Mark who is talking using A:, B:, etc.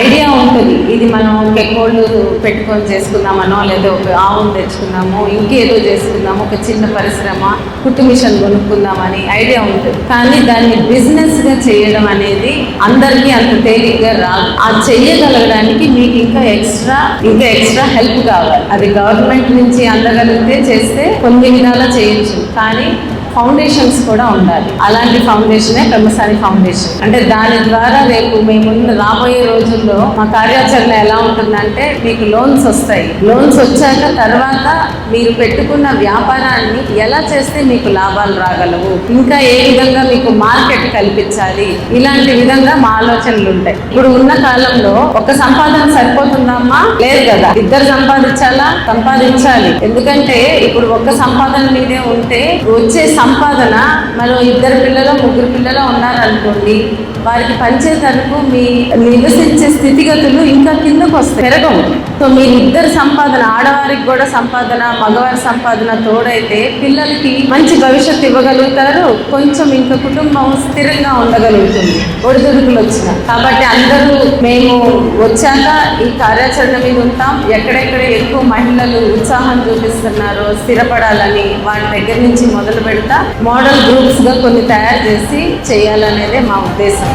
A: Idea ఉంటుంది. ఇది మనం కెకోళ్ళు పెట్టుకొని చేసుకుందామనో లేదా ఒక ఆవును తెచ్చుకుందాము ఇంకేదో చేసుకుందాము ఒక చిన్న పరిశ్రమ కుట్టు మిషన్ కొనుక్కుందామని ఐడియా ఉంటుంది. కానీ దాన్ని బిజినెస్గా చేయడం అనేది అందరికీ అంత తేలిగ్గా రాదు. ఆ చెయ్యగలగడానికి మీకు ఇంకా ఎక్స్ట్రా ఇంకా ఎక్స్ట్రా హెల్ప్ కావాలి. అది గవర్నమెంట్ నుంచి అందగలిగితే చేస్తే కొన్ని విధాలా చేయొచ్చు. కానీ ఫౌండేషన్స్ కూడా ఉండాలి. అలాంటి ఫౌండేషనే బ్రహ్మసాని ఫౌండేషన్. అంటే దాని ద్వారా రేపు మేము రాబోయే రోజుల్లో మా కార్యాచరణ ఎలా ఉంటుందంటే మీకు లోన్స్ వస్తాయి. లోన్స్ వచ్చాక తర్వాత మీరు పెట్టుకున్న వ్యాపారాన్ని ఎలా చేస్తే మీకు లాభాలు రాగలవు? ఇంకా ఏ విధంగా మీకు మార్కెట్ కల్పించాలి? ఇలాంటి విధంగా మా ఆలోచనలు ఉంటాయి. ఇప్పుడు ఉన్న కాలంలో ఒక సంపాదన సరిపోతుందమ్మా? లేదు కదా. ఇద్దరు సంపాదించాలా? సంపాదించాలి. ఎందుకంటే ఇప్పుడు ఒక్క సంపాదన మీదే ఉంటే వచ్చే సంపాదన. మనం ఇద్దరు పిల్లలు ముగ్గురు పిల్లలు ఉన్నారనుకోండి వారికి పంచేసరికి మీ నివసించే స్థితిగతులు ఇంకా కిందకు వస్తాయి. పెరగవు. సో మీరిద్దరు సంపాదన ఆడవారికి కూడా సంపాదన మగవారి సంపాదన తోడైతే పిల్లలకి మంచి భవిష్యత్తు ఇవ్వగలుగుతారు. కొంచెం ఇంకా కుటుంబం స్థిరంగా ఉండగలుగుతుంది. ఒడిదుడుకులు వచ్చిన. కాబట్టి అందరూ మేము వచ్చాక ఈ కార్యాచరణ మీద ఉంటాం. ఎక్కడెక్కడ ఎక్కువ మహిళలు ఉత్సాహం చూపిస్తున్నారో స్థిరపడాలని వాటి దగ్గర నుంచి మొదలు పెడతా. మోడల్ గ్రూప్స్గా కొన్ని తయారు చేసి చేయాలనేదే మా ఉద్దేశం.